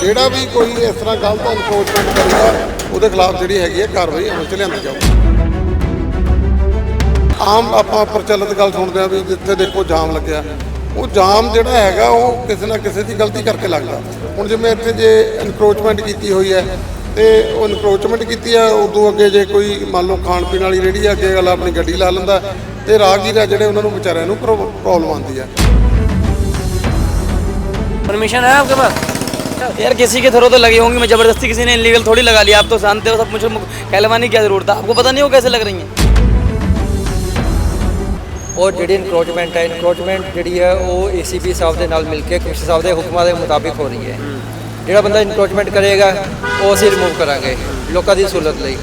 ਜਿਹੜਾ ਵੀ ਕੋਈ ਇਸ ਤਰ੍ਹਾਂ ਗਲਤ ਇਨਕਰੋਚਮੈਂਟ ਕਰੇਗਾ ਉਹਦੇ ਖਿਲਾਫ ਜਿਹੜੀ ਹੈਗੀ ਹੈ ਕਾਰਵਾਈ ਅਮਲ 'ਚ ਲਿਆਂਦੀ ਜਾਊਗੀ। ਆਮ ਆਪਾਂ ਪ੍ਰਚਲਿਤ ਗੱਲ ਸੁਣਦੇ ਆ ਵੀ ਜਿੱਥੇ ਦੇਖੋ ਜਾਮ ਲੱਗਿਆ। ਉਹ ਜਾਮ ਜਿਹੜਾ ਹੈਗਾ, ਉਹ ਕਿਸੇ ਨਾ ਕਿਸੇ ਦੀ ਗਲਤੀ ਕਰਕੇ ਲੱਗਦਾ। ਹੁਣ ਜਿਵੇਂ ਇੱਥੇ ਜੇ ਇਨਕਰੋਚਮੈਂਟ ਕੀਤੀ ਹੋਈ ਹੈ, ਤੇ ਉਹ ਇਨਕਰੋਚਮੈਂਟ ਕੀਤੀ ਆ ਉਦੋਂ ਅੱਗੇ ਜੇ ਕੋਈ ਮੰਨ ਲਓ ਖਾਣ ਪੀਣ ਵਾਲੀ ਰੇੜੀ ਆ ਕੇ ਵਾਲਾ ਆਪਣੀ ਗੱਡੀ ਲਾ ਲੈਂਦਾ ਤੇ ਰਾਹਗੀਰ ਆ ਜਿਹੜੇ ਉਹਨਾਂ ਨੂੰ ਵਿਚਾਰਿਆਂ ਨੂੰ ਪ੍ਰੋਬਲਮ ਆਉਂਦੀ ਆ ਪਰਮਿਸ਼ਨ ਹੈ ਆਪਕੇ ਪਾਸ? आपके पास यार किसी के थ्रू तो लगी होंगी मैं जबरदस्ती किसी ने इलीगल थोड़ी लगा लिया आप तो जानते हो सब मुझे कहलवाने की क्या जरूरत है आपको पता नहीं हो कैसे लग रही हैं ਉਹ ਜਿਹੜੀ ਇਨਕਰੋਚਮੈਂਟ ਹੈ ਇਨਕਰੋਚਮੈਂਟ ਜਿਹੜੀ ਹੈ ਉਹ ਏਸੀਪੀ ਸਾਹਿਬ ਦੇ ਨਾਲ ਮਿਲ ਕੇ ਕਮਿਸ਼ਨਰ ਸਾਹਿਬ ਦੇ ਹੁਕਮਾਂ ਦੇ ਮੁਤਾਬਿਕ ਹੋ ਰਹੀ ਹੈ ਜਿਹੜਾ ਬੰਦਾ ਇਨਕਰੋਚਮੈਂਟ ਕਰੇਗਾ ਉਹ ਅਸੀਂ ਰਿਮੂਵ ਕਰਾਂਗੇ ਲੋਕਾਂ ਦੀ ਸਹੂਲਤ ਲਈ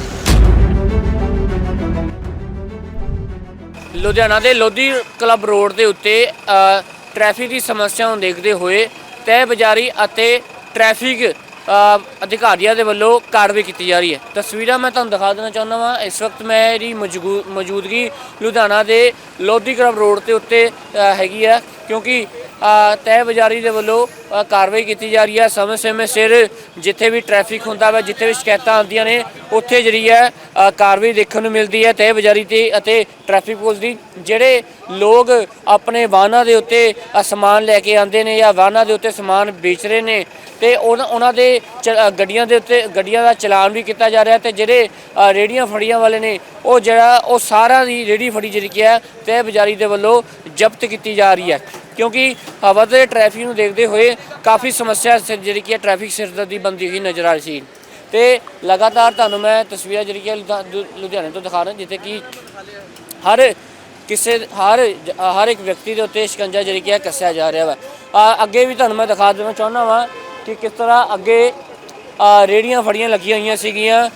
ਲੁਧਿਆਣਾ ਦੇ ਲੋਧੀ ਕਲੱਬ ਰੋਡ ਦੇ ਉੱਤੇ ਅ, ਟ੍ਰੈਫਿਕ ਦੀ ਸਮੱਸਿਆ ਨੂੰ ਦੇਖਦੇ ਹੋਏ ਤਹਿ ਬਜ਼ਾਰੀ ਅਤੇ ਟ੍ਰੈਫਿਕ ਅਧਿਕਾਰੀਆਂ ਦੇ ਵੱਲੋਂ ਕਾਰਵਾਈ ਕੀਤੀ ਜਾ ਰਹੀ ਹੈ। ਤਸਵੀਰਾਂ ਮੈਂ ਤੁਹਾਨੂੰ ਦਿਖਾ ਦੇਣਾ ਚਾਹੁੰਦਾ ਵਾਂ। ਇਸ ਵਕਤ ਮੇਰੀ ਮੌਜੂ- ਮੌਜੂਦਗੀ ਲੁਧਿਆਣਾ ਦੇ ਲੋਧੀ ਕਲੱਬ ਰੋਡ ਦੇ ਉੱਤੇ ਹੈਗੀ ਆ ਕਿਉਂਕਿ ਤਹਿ ਬਜ਼ਾਰੀ ਦੇ ਵੱਲੋਂ ਕਾਰਵਾਈ ਕੀਤੀ ਜਾ ਰਹੀ ਹੈ। ਸਮੇਂ ਸਮੇਂ ਸਿਰ ਜਿੱਥੇ ਵੀ ਟ੍ਰੈਫਿਕ ਹੁੰਦਾ ਵਾ ਜਿੱਥੇ ਵੀ ਸ਼ਿਕਾਇਤਾਂ ਆਉਂਦੀਆਂ ਨੇ ਉੱਥੇ ਜਿਹੜੀ ਹੈ ਕਾਰਵਾਈ ਦੇਖਣ ਨੂੰ ਮਿਲਦੀ ਹੈ ਤਹਿ ਬਜ਼ਾਰੀ ਤੇ ਅਤੇ ਟ੍ਰੈਫਿਕ ਪੁਲਿਸ ਦੀ। ਜਿਹੜੇ ਲੋਕ ਆਪਣੇ ਵਾਹਨਾਂ ਦੇ ਉੱਤੇ ਸਮਾਨ ਲੈ ਕੇ ਆਉਂਦੇ ਨੇ ਜਾਂ ਵਾਹਨਾਂ ਦੇ ਉੱਤੇ ਸਮਾਨ ਵੇਚ ਰਹੇ ਨੇ ਤੇ ਉਹਨਾਂ ਦੇ ਚ- ਗੱਡੀਆਂ ਦੇ ਉੱਤੇ ਗੱਡੀਆਂ ਦਾ ਚਲਾਨ ਵੀ ਕੀਤਾ ਜਾ ਰਿਹਾ ਤੇ ਜਿਹੜੇ ਅ, ਰੇਹੜੀਆਂ ਫੜੀਆਂ ਵਾਲੇ ਨੇ ਉਹ ਜਿਹੜਾ ਉਹ ਸਾਰਾ ਦੀ ਰੇਹੜੀ ਫੜੀ ਜਿਹੜੀ ਕੀ ਹੈ ਤਹਿ ਬਜ਼ਾਰੀ ਦੇ ਵੱਲੋਂ ਜ਼ਬਤ ਕੀਤੀ ਜਾ ਰਹੀ ਹੈ। ਕਿਉਂਕਿ ਵਧਦੇ ਟ੍ਰੈਫਿਕ ਨੂੰ ਦੇਖਦੇ ਹੋਏ ਕਾਫੀ ਸਮੱਸਿਆ ਸ- ਜਿਹੜੀ ਕਿ ਹੈ ਟ੍ਰੈਫਿਕ ਸਿਰਦਰਦੀ ਬੰਦੀ ਹੋਈ ਨਜ਼ਰ ਆ ਰਹੀ ਸੀ। ਤੇ ਲਗਾਤਾਰ ਤੁਹਾਨੂੰ ਮੈਂ ਤਸਵੀਰਾਂ ਜਿਹੜੀ ਕਿ ਲੁਧਿਆ- ਲੁਧਿਆਣੇ ਤੋਂ ਦਿਖਾ ਰਿਹਾ ਜਿੱਥੇ ਕਿ ਹਰ ਕਿਸੇ ਹਰ ਜ- ਹਰ ਇੱਕ ਵਿਅਕਤੀ ਦੇ ਉੱਤੇ ਸ਼ਿਕੰਜਾ ਜਿਹੜੀ ਕਿ ਕੱਸਿਆ ਜਾ ਰਿਹਾ ਵਾ। ਅੱਗੇ ਵੀ ਤੁਹਾਨੂੰ ਮੈਂ ਦਿਖਾ ਦੇਣਾ ਚਾਹੁੰਦਾ ਵਾਂ ਕਿ ਕਿਸ ਤਰ੍ਹਾਂ ਅੱਗੇ ਆ, ਰੇਹੜੀਆਂ ਫੜੀਆਂ ਲੱਗੀਆਂ ਹੋਈਆਂ ਸੀਗੀਆਂ।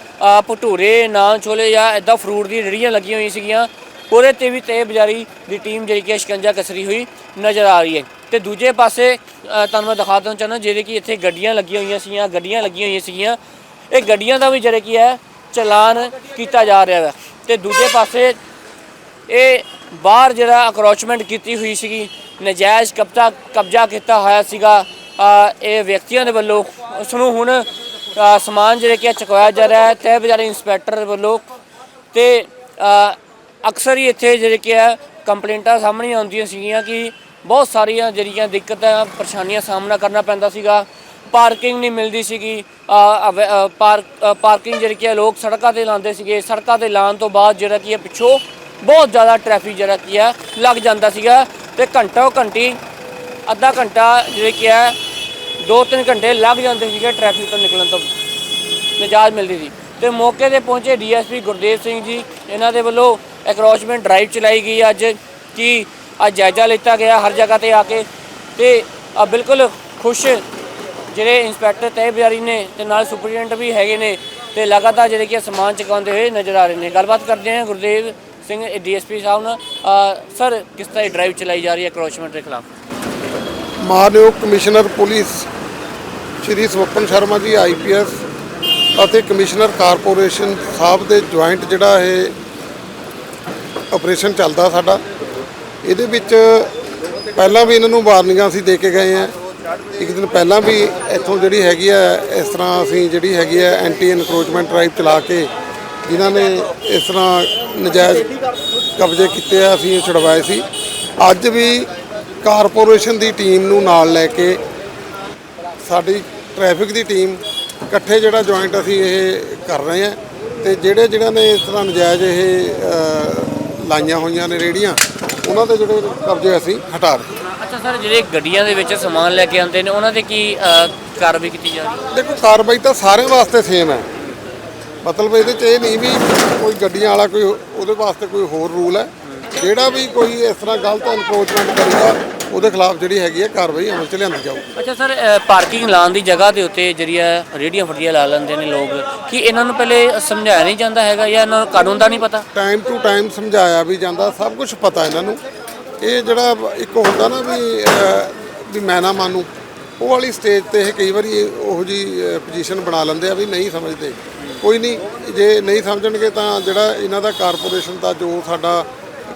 ਭਟੂਰੇ ਨਾਨ ਛੋਲੇ ਜਾਂ ਐਦਾਂ ਫਰੂਟ ਦੀ ਰੇਹੜੀਆਂ ਲੱਗੀਆਂ ਹੋਈਆਂ ਸੀਗੀਆਂ। ਉਹਦੇ ਤੇ ਵੀ ਤੇ ਬਜ਼ਾਰੀ ਦੀ ਟੀਮ ਜਿਹੜੀ ਕਿ ਸ਼ਿਕੰਜਾ ਕਸਰੀ ਹੋਈ ਨਜ਼ਰ ਆ ਰਹੀ ਹੈ। ਤੇ ਦੂਜੇ ਪਾਸੇ ਤੁਹਾਨੂੰ ਮੈਂ ਦਿਖਾ ਦੇਣਾ ਚਾਹੁੰਦਾ, ਜਿਹੜੇ ਕਿ ਇੱਥੇ ਗੱਡੀਆਂ ਲੱਗੀਆਂ ਹੋਈਆਂ ਸੀਗੀਆਂ, ਗੱਡੀਆਂ ਲੱਗੀਆਂ ਹੋਈਆਂ ਸੀਗੀਆਂ। ਇਹ ਗੱਡੀਆਂ ਦਾ ਵੀ ਜਿਹੜੇ ਕੀ ਹੈ, ਚਲਾਨ ਕੀਤਾ ਜਾ ਰਿਹਾ ਹੈ। ਤੇ ਦੂਜੇ ਪਾਸੇ, ਇਹ ਬਾਹਰ ਜਿਹੜਾ ਅਕਰੋਚਮੈਂਟ ਕੀਤੀ ਹੋਈ ਸੀਗੀ, ਨਜਾਇਜ਼ ਕਬਜ਼ਾ ਕਬਜ਼ਾ ਕੀਤਾ ਹੋਇਆ ਸੀਗਾ ਇਹ ਵਿਅਕਤੀਆਂ ਦੇ ਵੱਲੋਂ ਉਸ ਨੂੰ ਹੁਣ ਸਮਾਨ ਜਿਹੜੇ ਕਿ ਚੁਕਵਾਇਆ ਜਾ ਰਿਹਾ ਹੈ, ਤਹਿ ਬਜ਼ਾਰੀ ਇੰਸਪੈਕਟਰ ਵੱਲੋਂ। ਤੇ ਅਕਸਰ ਹੀ ਇੱਥੇ ਜਿਹੜੇ ਕਿ ਹੈ ਕੰਪਲੇਂਟਾਂ ਸਾਹਮਣੇ ਆਉਂਦੀਆਂ ਸੀਗੀਆਂ ਕਿ ਬਹੁਤ ਸਾਰੀਆਂ ਜਿਹੜੀਆਂ ਦਿੱਕਤਾਂ, ਪਰੇਸ਼ਾਨੀਆਂ ਸਾਹਮਣਾ ਕਰਨਾ ਪੈਂਦਾ ਸੀਗਾ। ਪਾਰਕਿੰਗ ਨਹੀਂ ਮਿਲਦੀ ਸੀਗੀ। ਪਾਰਕ ਪਾਰਕਿੰਗ ਜਿਹੜੀ ਕਿ ਲੋਕ ਸੜਕਾਂ ਤੇ ਲਾਉਂਦੇ ਸੀਗੇ। ਸੜਕਾਂ ਤੇ ਲਾਉਣ ਤੋਂ ਬਾਅਦ ਜਿਹੜਾ ਕੀ ਹੈ ਪਿੱਛੋਂ ਬਹੁਤ ਜ਼ਿਆਦਾ ਟ੍ਰੈਫਿਕ ਜਿਹੜਾ ਕੀ ਹੈ ਲੱਗ ਜਾਂਦਾ ਸੀਗਾ ਤੇ ਘੰਟਾ ਘੰਟੀ, ਅੱਧਾ ਘੰਟਾ ਜਿਹੜੇ ਕੀ ਹੈ ਦੋ ਤਿੰਨ ਘੰਟੇ ਲੱਗ ਜਾਂਦੇ ਸੀਗੇ ਟ੍ਰੈਫਿਕ ਤੋਂ ਨਿਕਲਣ ਤੋਂ। ਨਿਜਾਤ ਮਿਲਦੀ ਸੀ। ਤੇ ਮੌਕੇ ਤੇ ਪਹੁੰਚੇ ਡੀਐਸਪੀ ਗੁਰਦੇਵ ਸਿੰਘ ਜੀ। ਇਹਨਾਂ ਦੇ ਵੱਲੋਂ ਐਕਰੋਚਮੈਂਟ ਡਰਾਈਵ ਚਲਾਈ ਗਈ ਅੱਜ, ਕਿ ਅੱਜ ਜਾਇਜ਼ਾ ਲਿੱਤਾ ਗਿਆ ਹਰ ਜਗ੍ਹਾ ਤੇ ਆ ਕੇ। ਤੇ ਆ ਬਿਲਕੁਲ ਖੁਸ਼ ਜਿਹੜੇ ਇੰਸਪੈਕਟਰ ਤਹਿ ਬਿਆਰੀ ਨੇ ਤੇ ਨਾਲ ਸੁਪਰਡੈਂਟ ਵੀ ਹੈਗੇ ਨੇ ਤੇ ਲਗਾਤਾਰ ਜਿਹੜੇ ਕਿ ਸਮਾਨ ਚੁਕਾਉਂਦੇ ਹੋਏ ਨਜ਼ਰ ਆ ਰਹੇ ਨੇ। ਗੱਲਬਾਤ ਕਰਦੇ ਹਾਂ ਗੁਰਦੇਵ ਸਿੰਘ ਡੀਐਸਪੀ ਸਾਹਿਬ ਨਾਲ। ਸਰ, ਕਿਸ ਤਰ੍ਹਾਂ ਡਰਾਈਵ ਚਲਾਈ ਜਾ ਰਹੀ ਹੈ ਐਕਰੋਚਮੈਂਟ ਦੇ ਖਿਲਾਫ? ਮਾਨਯੋਗ commissioner police Shri Swapan Sharma ji IPS ਅਤੇ ਕਮਿਸ਼ਨਰ ਕਾਰਪੋਰੇਸ਼ਨ ਸਾਹਿਬ ਦੇ ਜੁਆਇੰਟ ਜਿਹੜਾ ਇਹ ਆਪਰੇਸ਼ਨ ਚੱਲਦਾ ਸਾਡਾ। ਇਹਦੇ ਵਿੱਚ ਪਹਿਲਾਂ ਵੀ ਇਹਨਾਂ ਨੂੰ ਵਾਰਨਿੰਗਾਂ ਅਸੀਂ ਦੇ ਕੇ ਗਏ ਆ ਇੱਕ ਦਿਨ ਪਹਿਲਾਂ ਵੀ ਇੱਥੋਂ ਜਿਹੜੀ ਹੈਗੀ ਆ, ਇਸ ਤਰ੍ਹਾਂ ਅਸੀਂ ਜਿਹੜੀ ਹੈਗੀ ਆ ਐਂਟੀ ਇਨਕਰੋਚਮੈਂਟ ਡਰਾਈਵ ਚਲਾ ਕੇ ਜਿਨ੍ਹਾਂ ਨੇ ਇਸ ਤਰ੍ਹਾਂ ਨਜਾਇਜ਼ ਕਬਜ਼ੇ ਕੀਤੇ ਆ, ਅਸੀਂ ਇਹ ਛੁਡਵਾਏ ਸੀ। ਅੱਜ ਵੀ ਕਾਰਪੋਰੇਸ਼ਨ ਦੀ ਟੀਮ ਨੂੰ ਨਾਲ ਲੈ ਕੇ ਸਾਡੀ ਟ੍ਰੈਫਿਕ ਦੀ ਟੀਮ ਇਕੱਠੇ ਜਿਹੜਾ ਜੁਆਇੰਟ ਅਸੀਂ ਇਹ ਕਰ ਰਹੇ ਹਾਂ ਤੇ ਜਿਹੜੇ ਜਿਹੜਾ ਨੇ ਇਸ ਤਰ੍ਹਾਂ ਨਜਾਇਜ਼ ਇਹ ਲਾਈਆਂ ਹੋਈਆਂ ਨੇ ਰੇੜੀਆਂ ਉਹਨਾਂ ਦੇ ਜਿਹੜੇ ਕਬਜ਼ੇ ਅਸੀਂ ਹਟਾ ਹਾਂ ਅੱਛਾ ਸਰ ਜਿਹੜੇ ਗੱਡੀਆਂ ਦੇ ਵਿੱਚ ਸਮਾਨ ਲੈ ਕੇ ਆਉਂਦੇ ਨੇ ਉਹਨਾਂ ਤੇ ਕੀ ਅ, ਕਾਰਵਾਈ ਕੀਤੀ ਜਾ ਰਹੀ ਹੈ? ਦੇਖੋ ਕਾਰਵਾਈ ਤਾਂ ਸਾਰਿਆਂ ਵਾਸਤੇ ਸੇਮ ਹੈ। ਮਤਲਬ ਇਹਦੇ 'ਚ ਇਹ ਨਹੀਂ ਵੀ ਕੋਈ ਗੱਡੀਆਂ ਵਾਲਾ ਕੋਈ ਉਹਦੇ ਵਾਸਤੇ ਕੋਈ ਹੋਰ ਰੂਲ ਹੈ। ਜਿਹੜਾ ਵੀ ਕੋਈ ਇਸ ਤਰ੍ਹਾਂ ਗਲਤ ਐਨਕਰੋਚਮੈਂਟ ਕਰੇਗਾ ਉਹਦੇ ਖਿਲਾਫ ਜਿਹੜੀ ਹੈਗੀ ਹੈ ਕਾਰਵਾਈ ਅਮਲ 'ਚ ਲਿਆਂਦੀ ਜਾਊ। ਅੱਛਾ ਸਰ ਪਾਰਕਿੰਗ ਲਾਉਣ ਦੀ ਜਗ੍ਹਾ ਦੇ ਉੱਤੇ ਜਿਹੜੀ ਹੈ ਰੇੜੀਆਂ ਫੜੀਆਂ ਲਾ ਲੈਂਦੇ ਨੇ ਲੋਕ ਕੀ ਇਹਨਾਂ ਨੂੰ ਪਹਿਲੇ ਸਮਝਾਇਆ ਨਹੀਂ ਜਾਂਦਾ ਹੈਗਾ ਜਾਂ ਇਹਨਾਂ ਨੂੰ ਕਾਨੂੰਨ ਦਾ ਨਹੀਂ ਪਤਾ? ਟਾਈਮ ਟੂ ਟਾਈਮ ਸਮਝਾਇਆ ਵੀ ਜਾਂਦਾ ਸਭ ਕੁਝ ਪਤਾ ਇਹਨਾਂ ਨੂੰ। ਇਹ ਜਿਹੜਾ ਇੱਕ ਹੁੰਦਾ ਨਾ ਵੀ ਵੀ ਮੈਂ ਨਾ ਮੰਨੂ ਉਹ ਵਾਲੀ ਸਟੇਜ ਤੇ ਇਹ ਕਈ ਵਾਰੀ ਉਹੋ ਜੀ ਪੋਜੀਸ਼ਨ ਬਣਾ ਲੈਂਦੇ ਆ ਵੀ ਨਹੀਂ ਸਮਝਦੇ। ਕੋਈ ਨਹੀਂ ਜੇ ਨਹੀਂ ਸਮਝਣਗੇ ਤਾਂ ਜਿਹੜਾ ਇਹਨਾਂ ਦਾ ਕਾਰਪੋਰੇਸ਼ਨ ਦਾ ਜੋ ਸਾਡਾ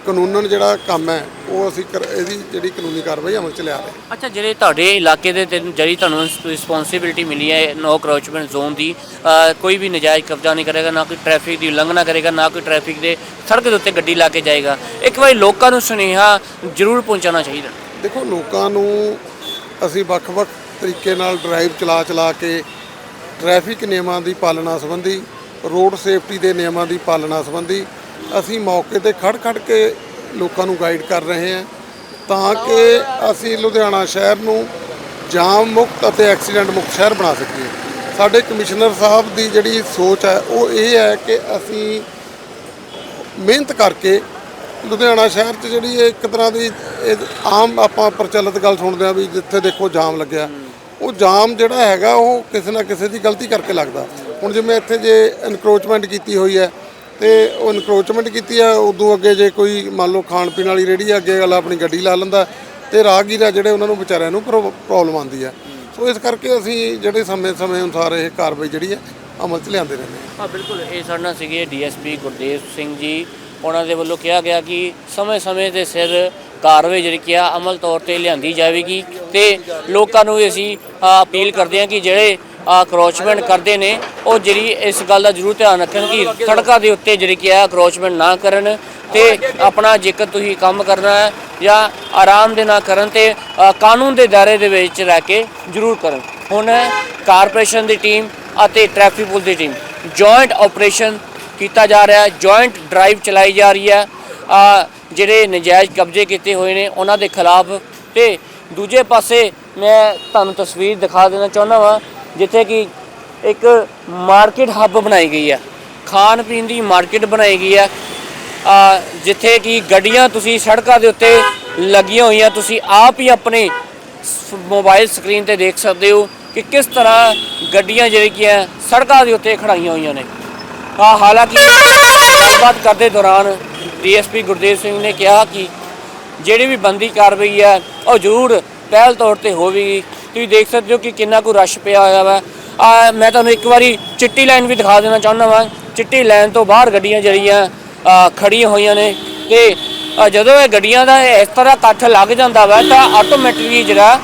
ਕਾਨੂੰਨਨ ਜਿਹੜਾ ਕੰਮ ਹੈ ਉਹ ਅਸੀਂ ਕਰ- ਇਹਦੀ ਜਿਹੜੀ ਕਾਨੂੰਨੀ ਕਾਰਵਾਈ ਅਮਲ 'ਚ ਲਿਆ ਰਹੇ ਹਾਂ। ਅੱਛਾ ਜਿਹੜੇ ਤੁਹਾਡੇ ਇਲਾਕੇ ਦੇ ਤੈਨੂੰ- ਜਿਹੜੀ ਤੁਹਾਨੂੰ ਰਿਸਪੌਂਸਿਬਿਲਟੀ ਮਿਲੀ ਹੈ ਨੋ ਕਰੋਚਮੈਂਟ ਜ਼ੋਨ ਦੀ ਅ, ਕੋਈ ਵੀ ਨਜਾਇਜ਼ ਕਬਜ਼ਾ ਨਹੀਂ ਕਰੇਗਾ ਨਾ ਕੋਈ ਟ੍ਰੈਫਿਕ ਦੀ ਉਲੰਘਣਾ ਕਰੇਗਾ ਨਾ ਕੋਈ ਟ੍ਰੈਫਿਕ ਦੇ ਸੜਕ ਦੇ ਉੱਤੇ ਗੱਡੀ ਲਾ ਕੇ ਜਾਏਗਾ ਇੱਕ ਵਾਰੀ ਲੋਕਾਂ ਨੂੰ ਸੁਨੇਹਾ ਜ਼ਰੂਰ ਪਹੁੰਚਾਉਣਾ ਚਾਹੀਦਾ ਦੇਖੋ ਲੋਕਾਂ ਨੂੰ ਅਸੀਂ ਵੱਖ-ਵੱਖ ਤਰੀਕੇ ਨਾਲ ਡਰਾਈਵ ਚਲਾ ਚਲਾ ਕੇ ਟ੍ਰੈਫਿਕ ਨਿਯਮਾਂ ਦੀ ਪਾਲਣਾ ਸੰਬੰਧੀ ਰੋਡ ਸੇਫਟੀ ਦੇ ਨਿਯਮਾਂ ਦੀ ਪਾਲਣਾ ਸੰਬੰਧੀ ਅਸੀਂ ਮੌਕੇ ਤੇ ਖੜ-ਖੜ ਕੇ ਲੋਕਾਂ ਨੂੰ ਗਾਈਡ ਕਰ ਰਹੇ ਹਾਂ ਤਾਂ ਕਿ ਅਸੀਂ ਲੁਧਿਆਣਾ ਸ਼ਹਿਰ ਨੂੰ ਜਾਮ ਮੁਕਤ ਅਤੇ ਐਕਸੀਡੈਂਟ ਮੁਕਤ ਸ਼ਹਿਰ ਬਣਾ ਸਕੀਏ। ਸਾਡੇ ਕਮਿਸ਼ਨਰ ਸਾਹਿਬ ਦੀ ਜਿਹੜੀ ਸੋਚ ਹੈ, ਉਹ ਇਹ ਹੈ ਕਿ ਅਸੀਂ ਮਿਹਨਤ ਕਰਕੇ ਲੁਧਿਆਣਾ ਸ਼ਹਿਰ 'ਚ ਜਿਹੜੀ ਇਹ ਇੱਕ ਤਰ੍ਹਾਂ ਦੀ ਇਹ ਆਮ ਆਪਾਂ ਪ੍ਰਚਲਿਤ ਗੱਲ ਸੁਣਦੇ ਆ ਵੀ ਜਿੱਥੇ ਦੇਖੋ ਜਾਮ ਲੱਗਿਆ। ਉਹ ਜਾਮ ਜਿਹੜਾ ਹੈਗਾ, ਉਹ ਕਿਸੇ ਨਾ ਕਿਸੇ ਦੀ ਗਲਤੀ ਕਰਕੇ ਲੱਗਦਾ। ਹੁਣ ਜਿਵੇਂ ਇੱਥੇ ਜੇ ਇਨਕਰੋਚਮੈਂਟ ਕੀਤੀ ਹੋਈ ਹੈ ਤੇ ਉਹ ਇਨਕਰੋਚਮੈਂਟ ਕੀਤੀ ਆ, ਉਦੋਂ ਅੱਗੇ ਜੇ ਕੋਈ ਮੰਨ ਲਓ ਖਾਣ ਪੀਣ ਵਾਲੀ ਰੇੜੀ ਅੱਗੇ ਵਾਲਾ ਆਪਣੀ ਗੱਡੀ ਲਾ ਲੈਂਦਾ ਤੇ ਰਾਹਗੀਰ ਆ ਜਿਹੜੇ ਉਹਨਾਂ ਨੂੰ ਵਿਚਾਰਿਆਂ ਨੂੰ ਪ੍ਰੋਬਲਮ ਆਉਂਦੀ ਆ। ਸੋ ਇਸ ਕਰਕੇ ਅਸੀਂ ਜਿਹੜੇ ਸਮੇਂ-ਸਮੇਂ ਅਨੁਸਾਰ ਇਹ ਕਾਰਵਾਈ ਜਿਹੜੀ ਹੈ ਅਮਲ 'ਚ ਲਿਆਂਦੇ ਰਹਿੰਦੇ ਹਾਂ ਹਾਂ, ਬਿਲਕੁਲ। ਇਹ ਸਾਡੇ ਨਾਲ ਸੀਗੇ ਡੀਐਸਪੀ ਗੁਰਦੇਵ ਸਿੰਘ ਜੀ। ਉਹਨਾਂ ਦੇ ਵੱਲੋਂ ਕਿਹਾ ਗਿਆ ਕਿ ਸਮੇਂ-ਸਮੇਂ ਦੇ ਸਿਰ ਕਾਰਵਾਈ ਜਿਹੜੀ ਕਿ ਆ, ਅਮਲ ਤੌਰ ਤੇ ਲਿਆਂਦੀ ਜਾਵੇਗੀ ਤੇ ਲੋਕਾਂ ਨੂੰ ਵੀ ਅਸੀਂ ਅਪੀਲ ਕਰਦੇ ਹਾਂ ਕਿ ਜਿਹੜੇ ਅਕਰੋਚਮੈਂਟ ਕਰਦੇ ਨੇ, ਉਹ ਜਿਹੜੀ ਇਸ ਗੱਲ ਦਾ ਜ਼ਰੂਰ ਧਿਆਨ ਰੱਖਣ ਕਿ ਸੜਕਾਂ ਦੇ ਉੱਤੇ ਜਿਹੜੀ ਕਿ ਹੈ ਅਕਰੋਚਮੈਂਟ ਨਾ ਕਰਨ ਤੇ ਆਪਣਾ ਜੇਕਰ ਤੁਸੀਂ ਕੰਮ ਕਰਨਾ ਹੈ ਜਾਂ ਆਰਾਮ ਦੇ ਨਾਲ ਕਰਨ ਤੇ ਕਾਨੂੰਨ ਦੇ ਦਾਇਰੇ ਦੇ ਵਿੱਚ ਰਹਿ ਕੇ ਜ਼ਰੂਰ ਕਰਨ। ਹੁਣ ਕਾਰਪੋਰੇਸ਼ਨ ਦੀ ਟੀਮ ਅਤੇ ਟ੍ਰੈਫਿਕ ਪੁਲਿਸ ਦੀ ਟੀਮ ਜੁਆਇੰਟ ਆਪਰੇਸ਼ਨ ਕੀਤਾ ਜਾ ਰਿਹਾ ਹੈ ਜੁਆਇੰਟ ਡਰਾਈਵ ਚਲਾਈ ਜਾ ਰਹੀ ਹੈ। ਜਿਹੜੇ ਨਜਾਇਜ਼ ਕਬਜ਼ੇ ਕੀਤੇ ਹੋਏ ਨੇ, ਉਹਨਾਂ ਦੇ ਖਿਲਾਫ ਤੇ ਦੂਜੇ ਪਾਸੇ ਮੈਂ ਤੁਹਾਨੂੰ ਤਸਵੀਰ ਦਿਖਾ ਦੇਣਾ ਚਾਹੁੰਦਾ ਵਾਂ ਜਿੱਥੇ ਕਿ ਇੱਕ ਮਾਰਕੀਟ ਹੱਬ ਬਣਾਈ ਗਈ ਹੈ ਖਾਣ ਪੀਣ ਦੀ ਮਾਰਕੀਟ ਬਣਾਈ ਗਈ ਹੈ ਆ, ਜਿੱਥੇ ਕਿ ਗੱਡੀਆਂ ਤੁਸੀਂ ਸੜਕਾਂ ਦੇ ਉੱਤੇ ਲੱਗੀਆਂ ਹੋਈਆਂ, ਤੁਸੀਂ ਆਪ ਹੀ ਆਪਣੇ ਸ- ਮੋਬਾਈਲ ਸਕਰੀਨ ਤੇ ਦੇਖ ਸਕਦੇ ਹੋ ਕਿ ਕਿਸ ਤਰ੍ਹਾਂ ਗੱਡੀਆਂ ਜਿਹੜੀਆਂ ਸੜਕਾਂ ਦੇ ਉੱਤੇ ਖੜਾਈਆਂ ਹੋਈਆਂ ਨੇ। ਆ, ਹਾਲਾਂਕਿ ਗੱਲਬਾਤ ਕਰਦੇ ਦੌਰਾਨ ਡੀਐਸਪੀ ਗੁਰਦੇਵ ਸਿੰਘ ਨੇ ਕਿਹਾ ਕਿ ਜਿਹੜੀ ਵੀ ਬੰਦੀ ਕਾਰਵਾਈ ਹੈ ਉਹ ਜ਼ਰੂਰ ਪਹਿਲ ਤੌਰ ਤੇ ਹੋਵੇਗੀ। ਤੁਸੀਂ ਦੇਖ ਸਕਦੇ ਹੋ ਕਿ ਕਿੰਨਾ ਕੁ ਰਸ਼ ਪਿਆ ਹੋਇਆ ਵਾ। ਆ ਮੈਂ ਤੁਹਾਨੂੰ ਇੱਕ ਵਾਰੀ ਚਿੱਟੀ ਲਾਈਨ ਵੀ ਦਿਖਾ ਦੇਣਾ ਚਾਹੁੰਦਾ ਵਾਂ। ਚਿੱਟੀ ਲਾਈਨ ਤੋਂ ਬਾਹਰ ਗੱਡੀਆਂ ਜਿਹੜੀਆਂ ਆ, ਖੜੀਆਂ ਹੋਈਆਂ ਨੇ ਤੇ ਜਦੋਂ ਇਹ ਗੱਡੀਆਂ ਦਾ ਇਸ ਤਰ੍ਹਾਂ ਇਕੱਠ ਲੱਗ ਜਾਂਦਾ ਵਾ ਤਾਂ ਆਟੋਮੈਟਿਕਲੀ ਜਿਹੜਾ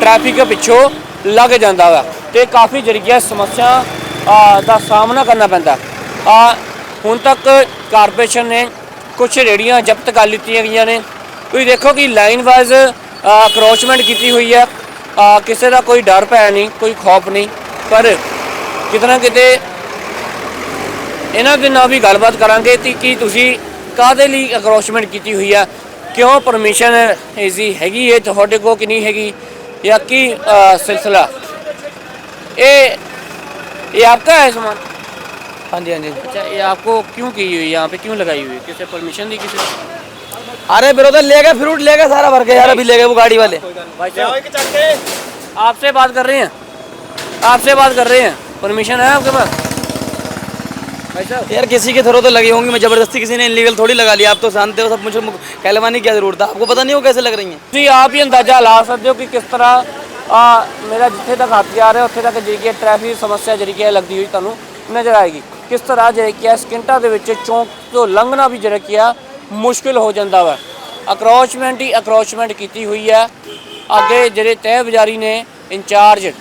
ਟ੍ਰੈਫਿਕ ਪਿੱਛੋਂ ਲੱਗ ਜਾਂਦਾ ਵਾ ਤੇ ਕਾਫੀ ਜਿਹੜੀਆਂ ਸਮੱਸਿਆ ਦਾ ਸਾਹਮਣਾ ਕਰਨਾ ਪੈਂਦਾ। ਆ ਹੁਣ ਤੱਕ ਕਾਰਪੋਰੇਸ਼ਨ ਨੇ ਕੁਝ ਰੇੜੀਆਂ ਜ਼ਬਤ ਕਰ ਲਿੱਤੀਆਂ ਗਈਆਂ ਨੇ। ਤੁਸੀਂ ਦੇਖੋ ਕਿ ਲਾਈਨ ਵਾਈਜ਼ ਕਰੋਚਮੈਂਟ ਕੀਤੀ ਹੋਈ ਹੈ ਆ, ਕਿਸੇ ਦਾ ਕੋਈ ਡਰ ਭੈ ਨਹੀਂ ਕੋਈ ਖੌਫ ਨਹੀਂ ਪਰ ਕਿਤਨਾ ਕਿਤੇ ਇਹਨਾਂ ਦੇ ਨਾਲ ਵੀ ਗੱਲਬਾਤ ਕਰਾਂਗੇ ਕਿ ਕੀ ਤੁਸੀਂ ਕਾਦੇ ਲਈ ਅਕਰੋਚਮੈਂਟ ਕੀਤੀ ਹੋਈ ਆ ਕਿਉਂ ਪਰਮਿਸ਼ਨ ਇਜ਼ੀ ਹੈਗੀ ਹੈ ਤੁਹਾਡੇ ਕੋਲ ਕਿ ਨਹੀਂ ਹੈਗੀ ਜਾਂ ਕੀ ਅ, ਸਿਲਸਿਲਾ ਇਹ ये आपका है सामान हाँ जी हाँ जी अच्छा ये आपको क्यों की हुई है यहाँ पे क्यों लगाई हुई है किसे परमिशन दी किसी ने? अरे ब्रदर ले गए फ्रूट ले गए सारा भर के यार अभी ले गए वो गाड़ी वाले भाई साहब आपसे बात कर रहे हैं आपसे बात कर रहे हैं परमिशन है आपके पास भाई साहब यार किसी के थ्रू तो लगी होंगी मैं जबरदस्ती किसी ने इलीगल थोड़ी लगा लिया आप तो जानते हो सब मुझे मुझे कहलवाने की क्या जरूरत है आपको पता नहीं हो कैसे लग रही हैं ਤੁਸੀਂ ਆਪ ਹੀ ਅੰਦਾਜ਼ਾ ਲਾ ਸਕਦੇ ਹੋ ਕਿ ਕਿਸ ਤਰ੍ਹਾਂ ਆ ਮੇਰਾ ਜਿੱਥੇ ਤੱਕ ਹੱਥ ਜਾ ਰਿਹਾ ਉੱਥੇ ਤੱਕ ਜਿਹੜੀ ਕਿ ਟ੍ਰੈਫਿਕ ਸਮੱਸਿਆ ਜਿਹੜੀ ਕਿ ਹੈ ਲੱਗਦੀ ਹੋਈ ਤੁਹਾਨੂੰ ਨਜ਼ਰ ਆਏਗੀ ਕਿਸ ਤਰ੍ਹਾਂ ਜਿਹੜੀ ਕਿ ਹੈ ਸਕਿੰਟਾਂ ਦੇ ਵਿੱਚ ਚੌਂਕ ਤੋਂ ਲੰਘਣਾ ਵੀ ਜਿਹੜਾ ਕਿ ਆ ਮੁਸ਼ਕਿਲ ਹੋ ਜਾਂਦਾ ਵਾ। ਅਕਰੋਚਮੈਂਟ ਹੀ ਅਕਰੋਚਮੈਂਟ ਕੀਤੀ ਹੋਈ ਹੈ ਅੱਗੇ ਜਿਹੜੇ ਤਹਿ ਬਜ਼ਾਰੀ ਨੇ, ਇੰਚਾਰਜ,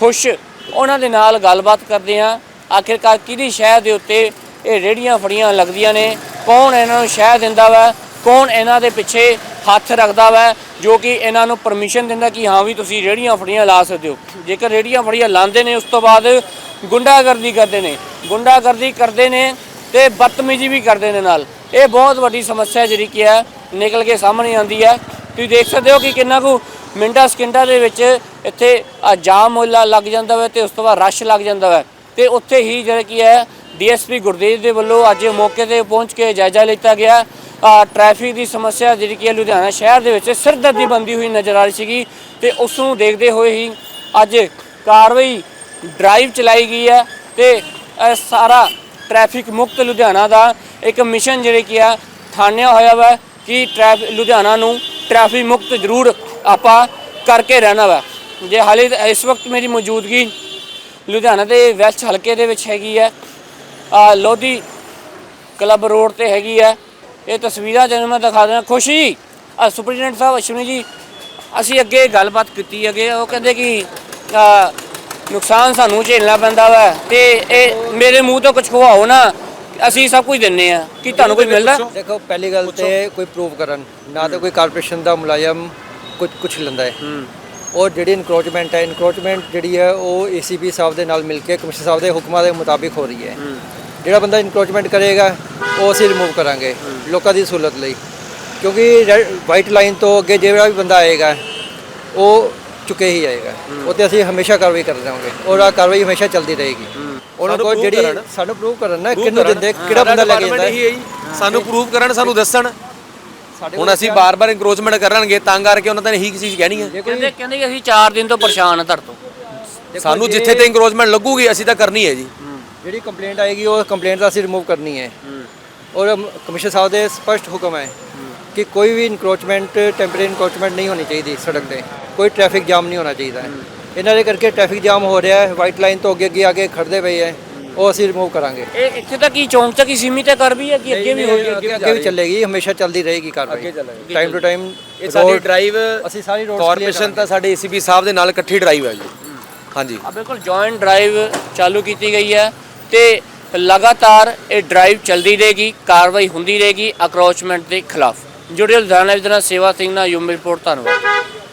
ਖੁਸ਼, ਉਹਨਾਂ ਦੇ ਨਾਲ ਗੱਲਬਾਤ ਕਰਦੇ ਆ। ਆਖਿਰਕਾਰ ਕਿਹਦੀ ਸ਼ਹਿਰ ਦੇ ਉੱਤੇ ਇਹ ਰੇੜੀਆਂ ਫੜੀਆਂ ਲੱਗਦੀਆਂ ਨੇ? ਕੌਣ ਇਹਨਾਂ ਨੂੰ ਸ਼ਹਿ ਦਿੰਦਾ ਵਾ? ਕੌਣ ਇਹਨਾਂ ਦੇ ਪਿੱਛੇ ਹੱਥ ਰੱਖਦਾ ਵਾ? ਜੋ ਕਿ ਇਹਨਾਂ ਨੂੰ ਪਰਮਿਸ਼ਨ ਦਿੰਦਾ ਕਿ ਹਾਂ ਵੀ ਤੁਸੀਂ ਰੇੜੀਆਂ ਫੜੀਆਂ ਲਾ ਸਕਦੇ ਹੋ। ਜੇਕਰ ਰੇੜੀਆਂ ਫੜੀਆਂ ਲਾਉਂਦੇ ਨੇ, ਉਸ ਤੋਂ ਬਾਅਦ ਗੁੰਡਾਗਰਦੀ ਕਰਦੇ ਨੇ। ਗੁੰਡਾਗਰਦੀ ਕਰਦੇ ਨੇ ਤੇ ਬਦਤਮੀਜ਼ੀ ਵੀ ਕਰਦੇ ਨੇ ਨਾਲ। ਇਹ ਬਹੁਤ ਵੱਡੀ ਸਮੱਸਿਆ ਜਿਹੜੀ ਕੀ ਹੈ ਨਿਕਲ ਕੇ ਸਾਹਮਣੇ ਆਉਂਦੀ ਹੈ। ਤੁਸੀਂ ਦੇਖ ਸਕਦੇ ਹੋ ਕਿ ਕਿੰਨਾ ਕੁ ਮਿੰਟਾਂ ਸਕਿੰਟਾਂ ਦੇ ਵਿੱਚ ਇੱਥੇ ਆ ਜਾਮ ਹੋਲਾ ਲੱਗ ਜਾਂਦਾ ਵਾ ਤੇ ਉਸ ਤੋਂ ਬਾਅਦ ਰਸ਼ ਲੱਗ ਜਾਂਦਾ ਵਾ। ਤੇ ਉੱਥੇ ਹੀ ਜਿਹੜਾ ਕੀ ਹੈ ਡੀਐਸਪੀ ਗੁਰਦੇਵ ਦੇ ਵੱਲੋਂ ਅੱਜ ਮੌਕੇ ਤੇ ਪਹੁੰਚ ਕੇ ਜਾਇਜ਼ਾ ਲਿੱਤਾ ਗਿਆ। ਅ, ਟ੍ਰੈਫਿਕ ਦੀ ਸਮੱਸਿਆ ਜਿਹੜੀ ਕਿ ਹੈ ਲੁਧਿਆਣਾ ਸ਼ਹਿਰ ਦੇ ਵਿੱਚ ਸਿਰਦਰਦੀ ਬੰਦੀ ਹੋਈ ਨਜ਼ਰ ਆ ਰਹੀ ਸੀਗੀ ਤੇ ਉਸ ਨੂੰ ਦੇਖਦੇ ਹੋਏ ਹੀ ਅੱਜ ਕਾਰਵਾਈ ਡਰਾਈਵ ਚਲਾਈ ਗਈ ਹੈ ਤੇ ਸਾਰਾ ਟ੍ਰੈਫਿਕ ਮੁਕਤ ਲੁਧਿਆਣਾ ਦਾ ਇੱਕ ਮਿਸ਼ਨ ਜਿਹੜੇ ਕੀ ਆ ਥਾਣਿਆ ਹੋਇਆ ਵਾ ਕਿ ਟ੍ਰੈਫਿਕ ਲੁਧਿਆਣਾ ਨੂੰ ਟ੍ਰੈਫਿਕ ਮੁਕਤ ਜ਼ਰੂਰ ਆਪਾਂ ਕਰਕੇ ਰਹਿਣਾ ਵਾ। ਜੇ ਹਾਲੇ ਇਸ ਵਕਤ ਮੇਰੀ ਮੌਜੂਦਗੀ ਲੁਧਿਆਣਾ ਦੇ ਵੈਸਟ ਹਲਕੇ ਦੇ ਵਿੱਚ ਹੈਗੀ ਹੈ ਆ ਲੋਧੀ ਕਲੱਬ ਰੋਡ ਤੇ ਹੈਗੀ ਹੈ ਇਹ ਤਸਵੀਰਾਂ ਜਿਹਨੂੰ ਮੈਂ ਦਿਖਾ ਦਿਆਂ, ਖੁਸ਼ੀ ਆ ਸੁਪਰਡੈਂਟ ਸਾਹਿਬ ਅਸ਼ਵਨੀ ਜੀ, ਅਸੀਂ ਅੱਗੇ ਗੱਲਬਾਤ ਕੀਤੀ ਅੱਗੇ ਉਹ ਕਹਿੰਦੇ ਕਿ ਨੁਕਸਾਨ ਸਾਨੂੰ ਝੇਲਣਾ ਪੈਂਦਾ ਵਾ ਤੇ ਇਹ ਮੇਰੇ ਮੂੰਹ ਤੋਂ ਕੁਝ ਖਵਾਓ ਨਾ ਅਸੀਂ ਸਭ ਕੁਝ ਦਿੰਨੇ ਆ। ਕਿ ਤੁਹਾਨੂੰ ਕੁਝ ਮਿਲਦਾ? ਦੇਖੋ ਪਹਿਲੀ ਗੱਲ ਤੇ ਕੋਈ ਪ੍ਰੂਵ ਕਰਨ ਨਾ ਤਾਂ ਕੋਈ ਕਾਰਪੋਰੇਸ਼ਨ ਦਾ ਮੁਲਾਜ਼ਮ ਕੁਝ ਕੁਝ ਲੈਂਦਾ ਹੈ। ਔਰ ਜਿਹੜੀ ਇਨਕਰੋਚਮੈਂਟ ਹੈ ਇਨਕਰੋਚਮੈਂਟ ਜਿਹੜੀ ਹੈ ਉਹ ਏਸੀਪੀ ਸਾਹਿਬ ਦੇ ਨਾਲ ਮਿਲ ਕੇ ਕਮਿਸ਼ਨਰ ਸਾਹਿਬ ਦੇ ਹੁਕਮਾਂ ਦੇ ਮੁਤਾਬਿਕ ਹੋ ਰਹੀ ਹੈ। ਜਿਹੜਾ ਬੰਦਾ ਇਨਕਰੋਚਮੈਂਟ ਕਰੇਗਾ ਉਹ ਅਸੀਂ ਰਿਮੂਵ ਕਰਾਂਗੇ ਲੋਕਾਂ ਦੀ ਸਹੂਲਤ ਲਈ। ਕਿਉਂਕਿ ਵਾਈਟ ਲਾਈਨ ਤੋਂ ਅੱਗੇ ਜਿਹੜਾ ਵੀ ਬੰਦਾ ਆਏਗਾ ਉਹ ਚੁੱਕੇ ਹੀ ਆਏਗਾ ਉਹ ਤੇ ਅਸੀਂ ਹਮੇਸ਼ਾ ਕਾਰਵਾਈ ਕਰਦੇ ਰਹਾਂਗੇ ਔਰ ਆ ਕਾਰਵਾਈ ਹਮੇਸ਼ਾ ਚੱਲਦੀ ਰਹੇਗੀ। ਉਹਨਾਂ ਕੋਲ ਜਿਹੜੀ ਸਾਨੂੰ ਪ੍ਰੂਵ ਕਰਨ ਨਾ ਕਿਹਨੂੰ ਦਿੰਦੇ ਕਿਹੜਾ ਬੰਦਾ ਲੈ ਕੇ ਜਾਂਦਾ ਸਾਨੂੰ ਪ੍ਰੂਵ ਕਰਨ ਸਾਨੂੰ ਦੱਸਣ। ਹੁਣ ਅਸੀਂ ਬਾਰ-ਬਾਰ ਇਨਕਰੋਚਮੈਂਟ ਕਰਨਗੇ ਤਾਂ ਕਰਕੇ ਉਹਨਾਂ ਨੇ ਇਹੀ ਚੀਜ਼ ਕਹਿਣੀ ਹੈ। ਕਹਿੰਦੇ ਕਹਿੰਦੇ ਕਿ ਅਸੀਂ 4 ਦਿਨ ਤੋਂ ਪਰੇਸ਼ਾਨ ਆ ਤੋਂ ਸਾਨੂੰ ਜਿੱਥੇ ਤੇ ਇਨਕਰੋਚਮੈਂਟ ਲੱਗੂਗੀ ਅਸੀਂ ਤਾਂ ਕਰਨੀ ਹੈ ਜੀ। ਜਿਹੜੀ ਕੰਪਲੇਂਟ ਆਏਗੀ ਉਹ ਕੰਪਲੇਂਟ ਦਾ ਅਸੀਂ ਰਿਮੂਵ ਕਰਨੀ ਹੈ। ਔਰ ਕਮਿਸ਼ਨਰ ਸਾਹਿਬ ਦੇ ਸਪਸ਼ਟ ਹੁਕਮ ਹੈ ਕਿ ਕੋਈ ਵੀ ਇਨਕਰੋਚਮੈਂਟ ਟੈਂਪਰੇਰੀ ਇਨਕਰੋਚਮੈਂਟ ਨਹੀਂ ਹੋਣੀ ਚਾਹੀਦੀ ਸੜਕ ਤੇ। ਕੋਈ ਟ੍ਰੈਫਿਕ ਜਾਮ ਨਹੀਂ ਹੋਣਾ ਚਾਹੀਦਾ। ਹੈ ਇਹਨਾਂ ਦੇ ਕਰਕੇ ਟ੍ਰੈਫਿਕ ਜਾਮ ਹੋ ਰਿਹਾ ਹੈ ਵਾਈਟ ਲਾਈਨ ਤੋਂ ਅੱਗੇ ਅੱਗੇ ਆ ਕੇ ਖੜਦੇ ਪਏ ਹੈ ਉਹ ਅਸੀਂ ਰਿਮੂਵ ਕਰਾਂਗੇ। ਇਹ ਇੱਥੇ ਤੱਕ ਹੀ ਚੌਂਕ ਤੱਕ ਹੀ ਸੀਮਿਤ ਹੈ ਕਰ ਵੀ ਹੈ ਕਿ ਅੱਗੇ ਵੀ ਹੋਗੀ ਅੱਗੇ ਅੱਗੇ ਵੀ ਚੱਲੇਗੀ ਹਮੇਸ਼ਾ ਚੱਲਦੀ ਰਹੇਗੀ ਕਾਰਵਾਈ। ਟਾਈਮ ਟੂ ਟਾਈਮ ਇਹ ਸਾਡੀ ਡਰਾਈਵ ਅਸੀਂ ਸਾਰੀ roads ਕਾਰਪੋਰੇਸ਼ਨ ਤਾਂ ਸਾਡੇ ਏਸੀਪੀ ਸਾਹਿਬ ਦੇ ਨਾਲ ਇਕੱਠੀ ਡਰਾਈਵ ਹੈ ਜੀ। ਹਾਂਜੀ। ਆ ਬਿਲਕੁਲ ਜੁਆਇੰਟ ਡਰਾਈਵ ਚਾਲੂ ਕੀਤੀ ਗਈ ਹੈ ਤੇ ਲਗਾਤਾਰ ਇਹ ਡਰਾਈਵ ਚੱਲਦੀ ਰਹੇਗੀ ਕਾਰਵਾਈ ਹੁੰਦੀ ਰਹੇਗੀ ਅਕਰੋਚਮੈਂਟ ਦੇ ਖਿਲਾਫ। ਜੁੜੇ ਲੁਧਿਆਣਾ ਵਿਦਨਾ ਸੇਵਾ ਸਿੰਘ ਨਾਲ ਯੂਮ ਰਿਪੋਰਟ ਧੰਨਵਾਦ।